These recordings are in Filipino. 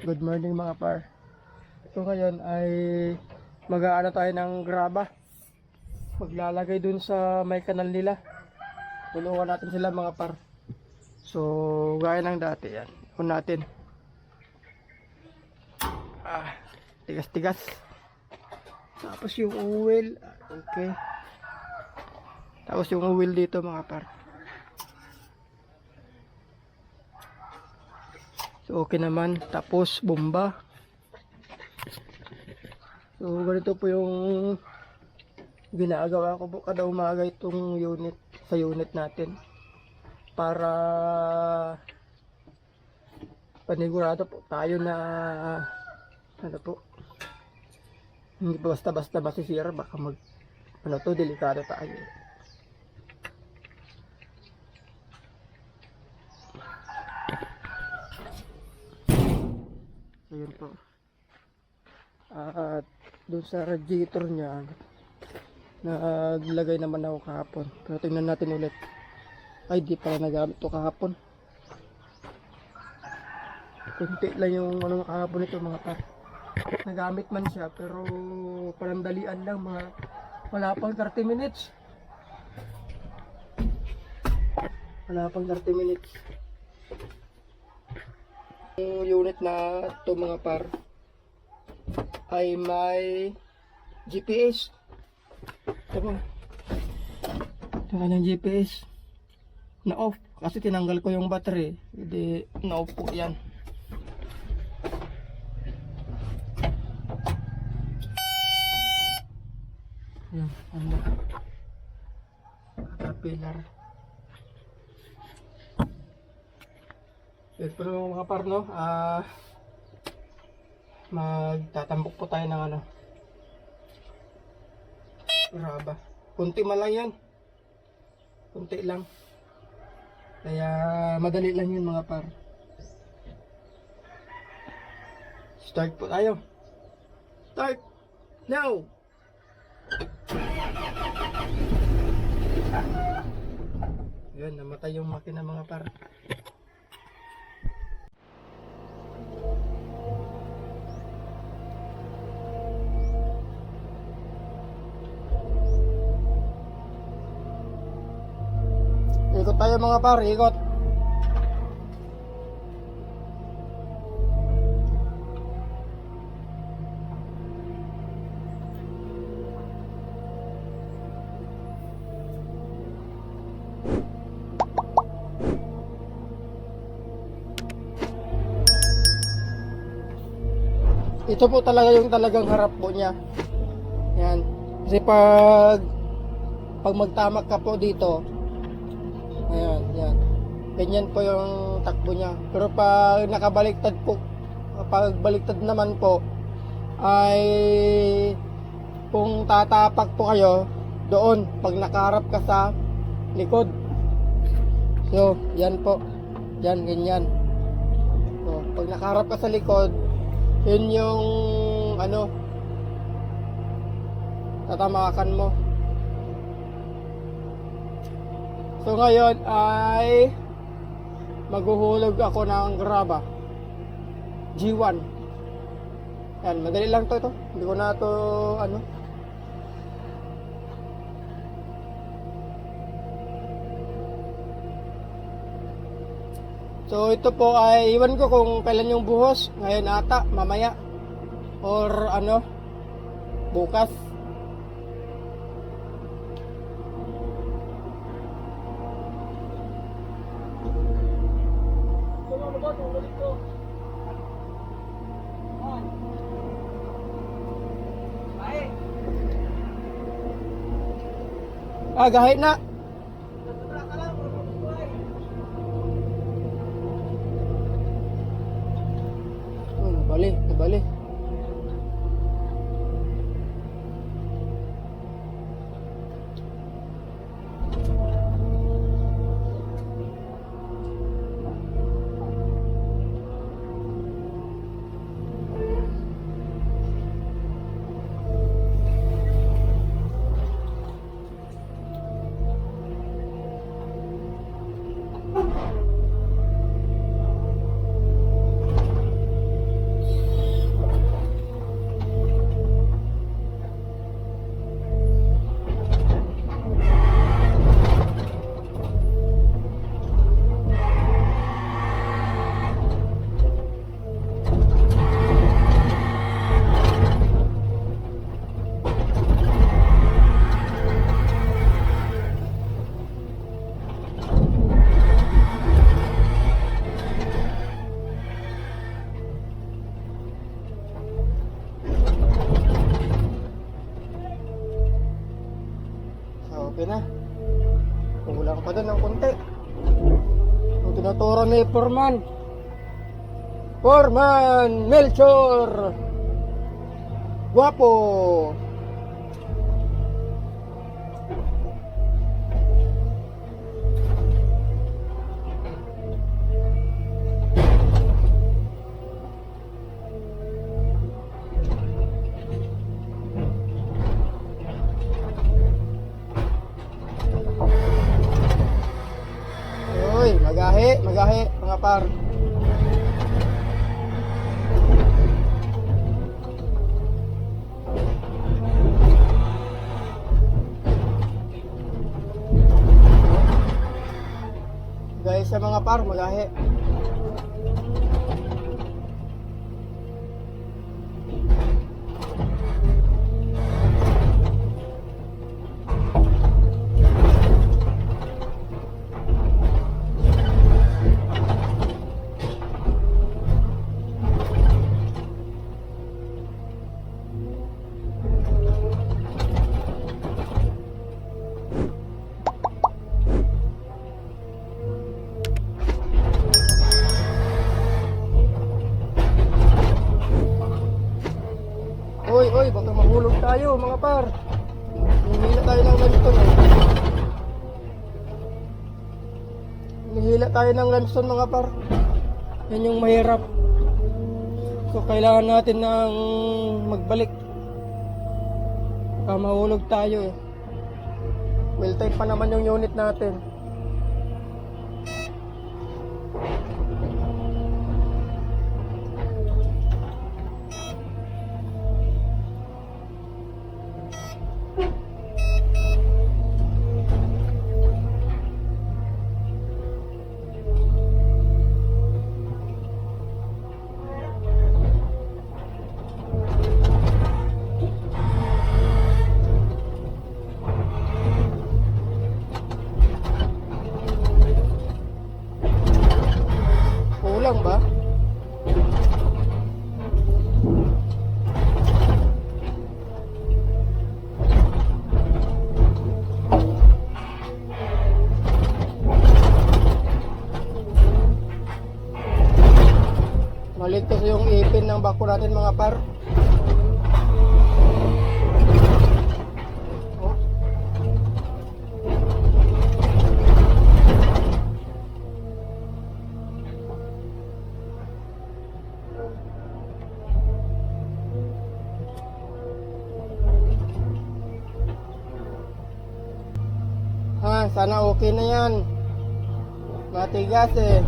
Good morning mga par. Ito ngayon ay mag-aano tayo ng graba. Maglalagay dun sa may kanal nila. Tulungan natin sila mga par. So, gaya ng dati yan. Ipon natin. Ah, tigas-tigas. Tapos yung uwil. Okay. Tapos yung uwil dito mga par. So, okay naman. Tapos, bomba. So, ganito po yung ginagawa ko po kada umaga itong unit sa unit natin. Para panigurado po tayo na ano po hindi po basta-basta masisira baka mag ano to delikado tayo. Yun po. At doon sa radiator niya, naglagay naman ako kahapon. Pero tingnan natin ulit. Ay, di pala nagamit to kahapon. Kunti lang yung ano kahapon ito mga par. Nagamit man siya pero parandalian lang mga wala pang 30 minutes. Wala pang 30 minutes. Yung unit na to mga par ay may GPS. Ito Ito kanyang GPS. Na off. Kasi tinanggal ko yung battery. Hindi na off po yan. Yan. Ano. Caterpillar. Eh, pero mga par, no? Ah, magtatambok po tayo ng ano. Raba. Kunti man lang yan. Kunti lang. Kaya madali lang yun mga par. Start po tayo. Start! Now! Yun, namatay yung makina mga par. Mga par, ikot. Ito po talaga yung talagang harap po niya. Yan. Kasi pag pag magtamak ka po dito, yan. Ganyan po yung takbo niya. Pero pag nakabaliktad po, pag baliktad naman po, ay kung tatapak po kayo, doon, pag nakaharap ka sa likod. So, yan po. Yan, ganyan. So, pag nakaharap ka sa likod, yun yung ano tatamakan mo so ngayon ay maghuhulog ako ng graba G1 yan madali lang to ito hindi ko na to ano So ito po ay iwan ko kung kailan yung buhos. Ngayon ata, mamaya. Or ano, bukas. Ah, gahit na. Tinuturo ni Foreman. Foreman Melchor! Guwapo! Magahe, mga par. Guys, sa mga par, magahe. Par. Hinihila tayo ng limestone. Eh. Hinihila tayo ng limestone, mga par. Yan yung mahirap. So, kailangan natin ng magbalik. Baka mahulog tayo eh. Well type pa naman yung unit natin. Bako natin mga par. Oh. Ah, sana okay na yan. Matigas eh.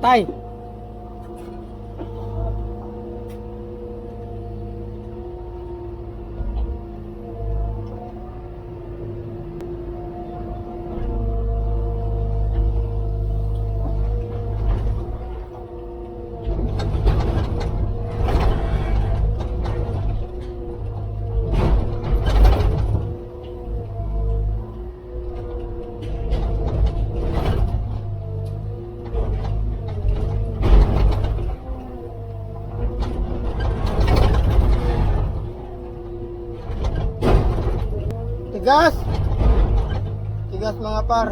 Tay. Tigas! Tigas mga par.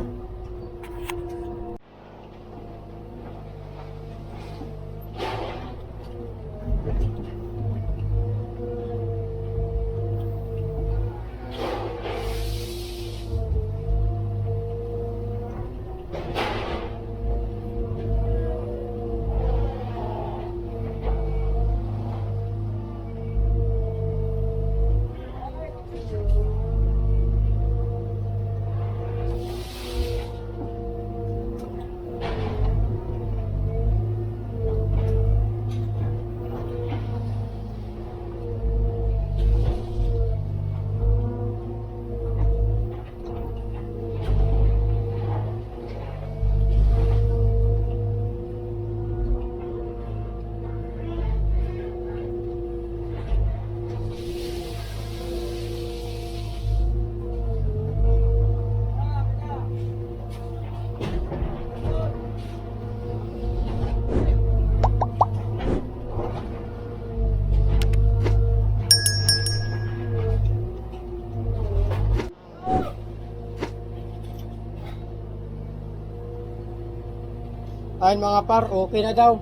Ayun mga par, okay na daw.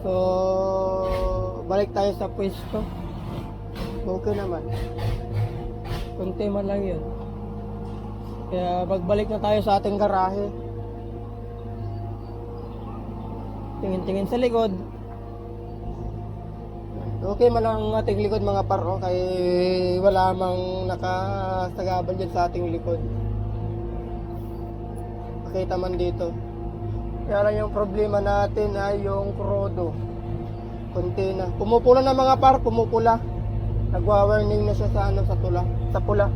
So, balik tayo sa pwesto. Okay naman. Kunti man lang yun. Kaya magbalik na tayo sa ating garahe. Tingin-tingin sa likod. Okay man lang ang ating likod mga par, oh, kay wala mang nakasagabal dyan sa ating likod. Pakita man dito. Kaya lang yung problema natin ay yung krodo. Na. Pumupula na mga par, pumupula. Nagwa-warning na siya sa ano sa tula, sa pula.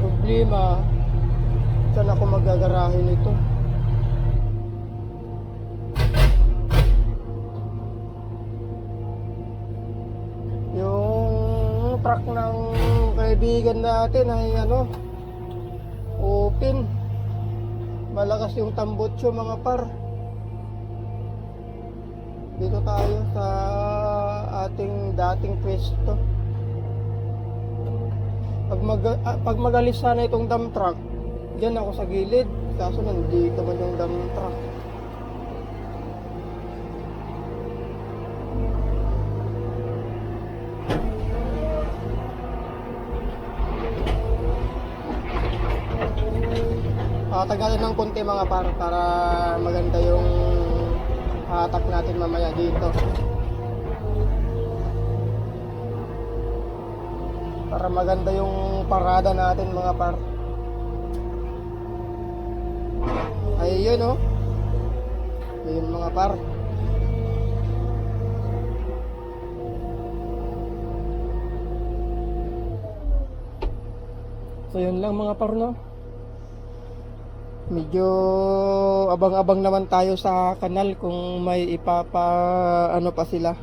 Problema, saan ako magagarahe nito? Kaibigan natin ay ano, open. Malakas yung tambutso mga par. Dito tayo sa ating dating pwesto. Pag, mag, ah, pag magalis sana itong dump truck, dyan ako sa gilid. Kaso nandito man yung dump truck. Patagalan ng konti mga par para maganda yung hatak natin mamaya dito. Para maganda yung parada natin mga par. Ayun oh. Ayun mga par. So yun lang mga par no. Medyo abang-abang naman tayo sa kanal kung may ipapa ano pa sila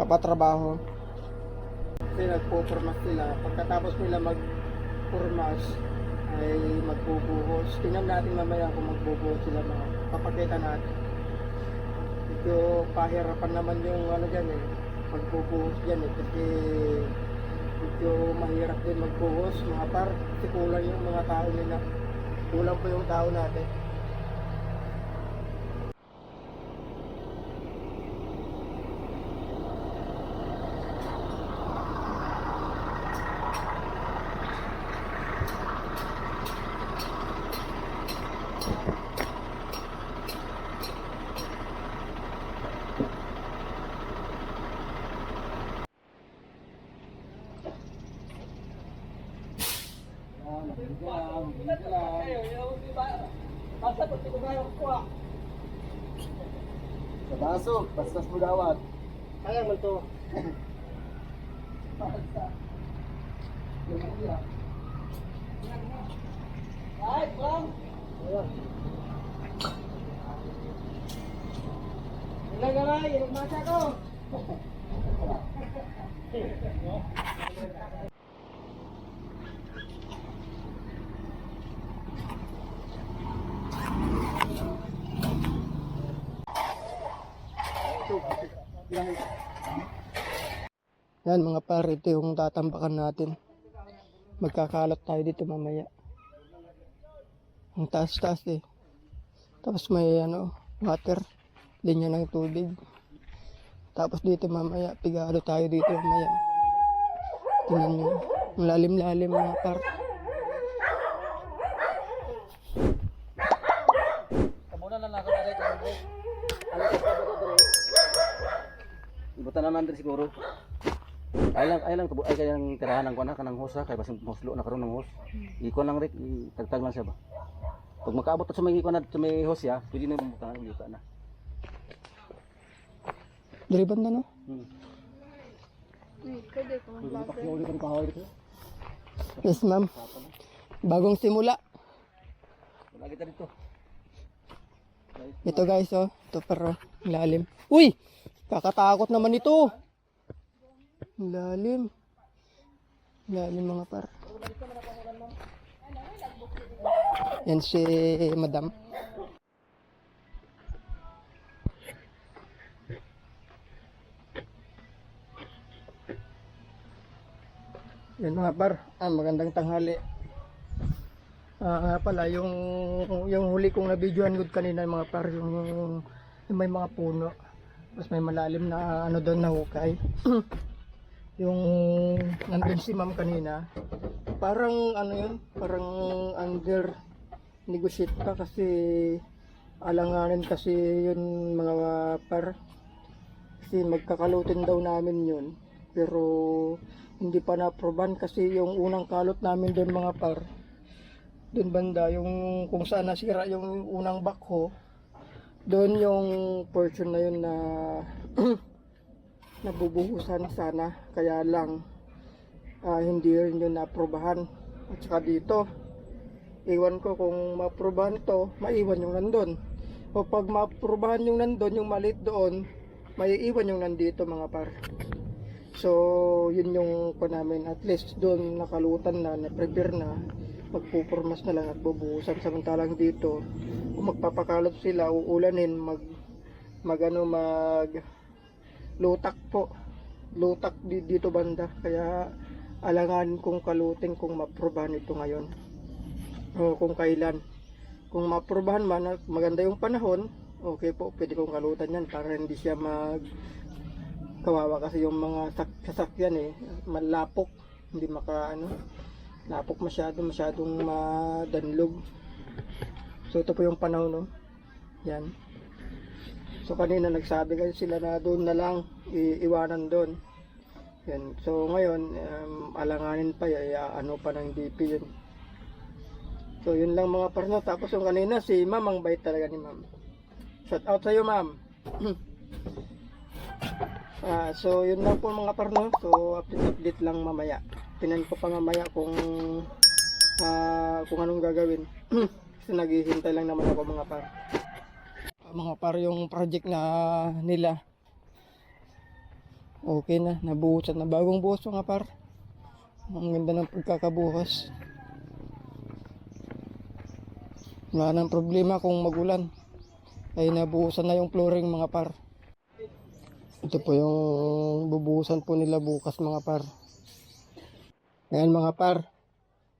papatrabaho. Kasi nagpo-formas sila. Pagkatapos nila mag-formas ay magbubuhos. Tingnan natin mamaya kung magbubuhos sila mga papakita natin. Medyo pahirapan naman yung ano dyan eh. Magbubuhos dyan eh. Kasi medyo mahirap din magbuhos mga par. Kasi kulang yung mga tao nila. Kulang pa yung tao natin. Baso, bastas mo dawat. Kaya mo to. Ilang garay, ilang masa ko. Yan mga par, ito yung tatambakan natin. Magkakalot tayo dito mamaya. Ang taas-taas eh. Tapos may ano, water. Linya ng tubig. Tapos dito mamaya, pigado tayo dito mamaya. Tingnan nyo. Ang lalim-lalim mga par. Kamunan lang ako dali kay bro. Sa pa ko dre? Ibutan naman dre siguro. Ay lang ay lang tubo ay kayang tirahan ng kuana kanang hosa kay basin hoslo na karon ng hos. Iko lang rik tagtag lang siya ba. Pag makaabot sa may iko na sa may hos ya, pwede na mo butan ulit na. Dari banda no? Hmm. Yes ma'am. Bagong simula. Wala kita dito. Ito guys oh. Ito pero lalim. Uy! Kakatakot naman ito. Lalim. Lalim mga par. Yan si madam. Yan mga par. Ah, magandang tanghali. Ah, nga pala, yung, yung huli kong nabidyohan good kanina mga par, yung, yung may mga puno. Tapos may malalim na ano doon na hukay. yung nandun si ma'am kanina, parang ano yun, parang under negotiate pa kasi alanganin kasi yun mga par. Kasi magkakalutin daw namin yun. Pero hindi pa na-proban kasi yung unang kalot namin doon mga par doon banda yung kung saan nasira yung unang backhoe doon yung portion na yun na nabubuhusan sana. Kaya lang ah, hindi rin yun naprobahan at saka dito iwan ko kung maprobahan to maiwan yung nandun. O pag maprobahan yung nandun yung malit doon maiiwan yung nandito mga par. So yun yung ko namin. At least doon nakalutan na na-prepare na magpupurmas na lang at bubuhusan. Samantalang dito kung magpapakalot sila uulanin mag mag ano mag lutak po. Lutak di, dito banda. Kaya alangan kung kalutin kung maprobahan ito ngayon. O kung kailan. Kung maprobahan man maganda yung panahon okay po pwede kong kalutan yan para hindi siya mag kawawa kasi yung mga sak- sasakyan eh malapok. Hindi maka ano napok masyado masyadong madanlog. So ito po yung panahon no? Yan so kanina nagsabi kasi sila na doon na lang iiwanan doon yan so ngayon um, alanganin pa y- ano pa ng DP yun so yun lang mga parna tapos yung kanina si ma'am ang bait talaga ni ma'am shout out sa'yo ma'am Ah, so yun lang po mga parno. So update update lang mamaya. Tinan ko pa mamaya kung ah, kung anong gagawin. Kasi naghihintay lang naman ako mga par. Mga par yung project na nila. Okay na, nabuhusan na bagong buhos mga par. Ang ganda ng pagkakabuhos. Wala nang problema kung magulan. Ay nabuhusan na yung flooring mga par. Ito po yung bubuhusan po nila bukas mga par. Ngayon mga par,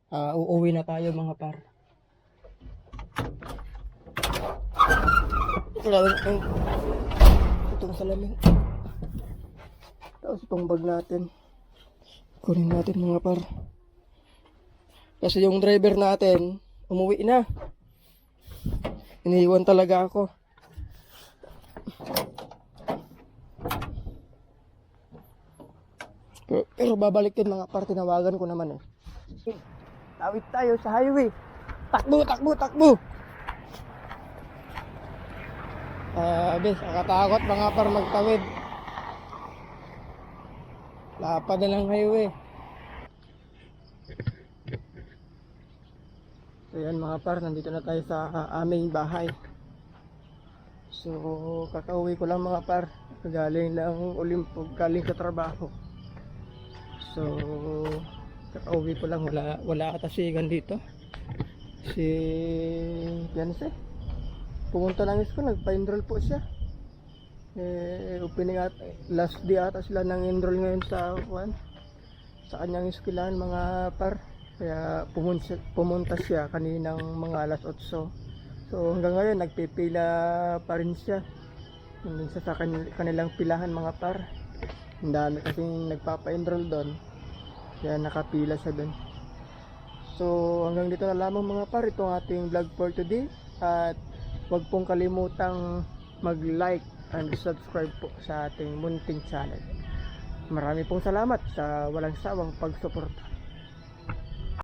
ah, uuwi na tayo mga par. Lalo itong, itong salamin. Tapos itong bag natin. Kunin natin mga par. Kasi yung driver natin, umuwi na. Iniiwan talaga ako. Pero, pero babalik din mga par, tinawagan ko naman eh. Tawid tayo sa highway. Takbo, takbo, takbo. Ah, uh, bes, nakatakot mga par magtawid. Lapad na lang highway. So yan mga par, nandito na tayo sa aming bahay. So, kakauwi ko lang mga par. Galing lang ulimpog, galing sa trabaho. So, kakauwi ko lang. Wala, wala katasigan dito. Si Fiance. Pumunta lang ko, nagpa-enroll po siya. Eh, opening at last day ata sila nang enroll ngayon sa kwan sa kanyang eskwelahan mga par. Kaya pumunta, pumunta siya kaninang mga alas 8. So hanggang ngayon nagpipila pa rin siya. Nandun sa kan- kanilang pilahan mga par. Ang dami kasing nagpapa-enroll doon. Kaya nakapila siya doon. So hanggang dito na lamang mga par itong ating vlog for today. At huwag pong kalimutang mag-like and subscribe po sa ating munting channel. Marami pong salamat sa walang sawang pagsuporta.